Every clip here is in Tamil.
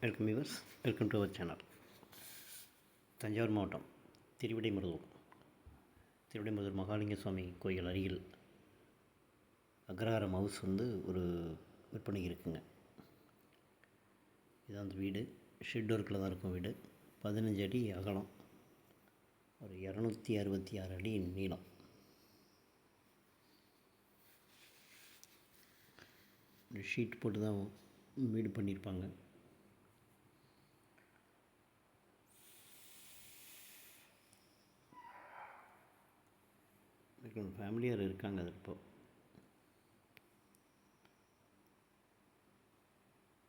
Welcome viewers welcome to our channel Thanjavur மாவட்டம் திருவிடைமருதூர். திருவிடைமருதூர் மகாலிங்க சுவாமி கோயில் அருகில் அக்ரஹாரம் ஹவுஸ் வந்து ஒரு விற்பனை இருக்குங்க. இதான் அந்த வீடு. ஷெட் ஒர்க்கில் தான் இருக்கும் வீடு. பதினஞ்சு அடி அகலம். ஒரு இரநூத்தி அறுபத்தி ஆறு அடி நீளம். ஷீட் போட்டு தான் வீடு பண்ணியிருப்பாங்க. ஃபேமிலியார் இருக்காங்க அது இப்போ.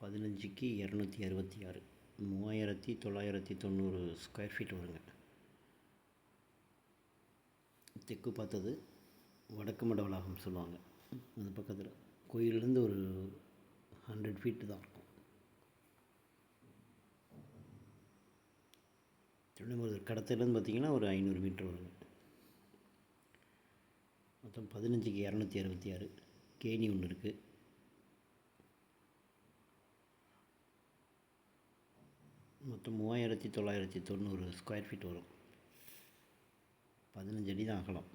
பதினஞ்சுக்கு இரநூத்தி அறுபத்தி ஆறு. மூவாயிரத்தி தொள்ளாயிரத்தி தொண்ணூறு ஸ்கொயர் ஃபீட் வருங்க. தெற்கு பார்த்தது வடக்கு மட வளாகம் சொல்லுவாங்க. அந்த பக்கத்தில். கோயிலேருந்து ஒரு ஹண்ட்ரட் ஃபீட்டு தான் இருக்கும். திருவண்ணாமலை கடத்திலேருந்து பார்த்திங்கன்னா ஒரு ஐநூறு மீட்ரு வருங்க. மொத்தம் பதினஞ்சுக்கு இரநூத்தி அறுபத்தி ஆறு. கேணி ஒன்று இருக்குது மொத்தம் மூவாயிரத்தி தொள்ளாயிரத்தி தொண்ணூறு ஸ்கொயர் ஃபீட் வரும். பதினஞ்சு அடி தான் அகலம்.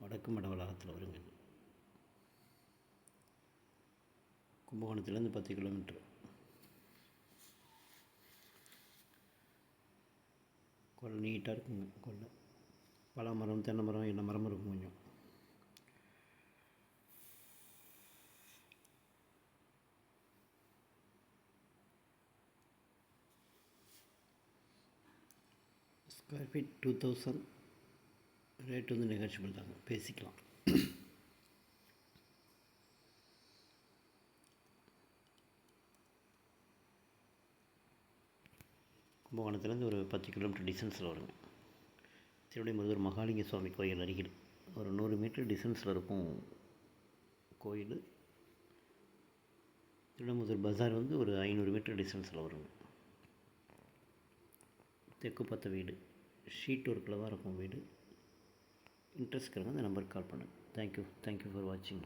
வடக்கு மட வளாகத்தில் வருங்க. கும்பகோணத்துலேருந்து பத்து கிலோமீட்ரு கொள்ள நீட்டாக இருக்குங்க கொள்ளை பலா மரம் தென்னை மரம் என்ன மரம் இருக்கும் கொஞ்சம். Square feet two thousand rate வந்து நெகோஷியபிள் தாங்க. பேசிக்கலாம். கும்பகோணத்துலேருந்து ஒரு பத்து கிலோமீட்டர் டிஸ்டன்ஸில் வருங்க. திருவிடைமருதூர் மகாலிங்க சுவாமி கோயில் அருகில் ஒரு நூறு மீட்டர் டிஸ்டன்ஸில் இருக்கும் கோயில். திருவிடைமருதூர் பஜார் வந்து ஒரு ஐநூறு மீட்டர் டிஸ்டன்ஸில் வருங்க தெற்கு பார்த்த வீடு. ஷீட் ஒர்க்கில் தான் இருக்கும் வீடு. இன்ட்ரெஸ்ட் இருக்கிறவங்க அந்த நம்பருக்கு கால் பண்ணுங்கள் தேங்க்யூ தேங்க்யூ ஃபார் வாட்சிங்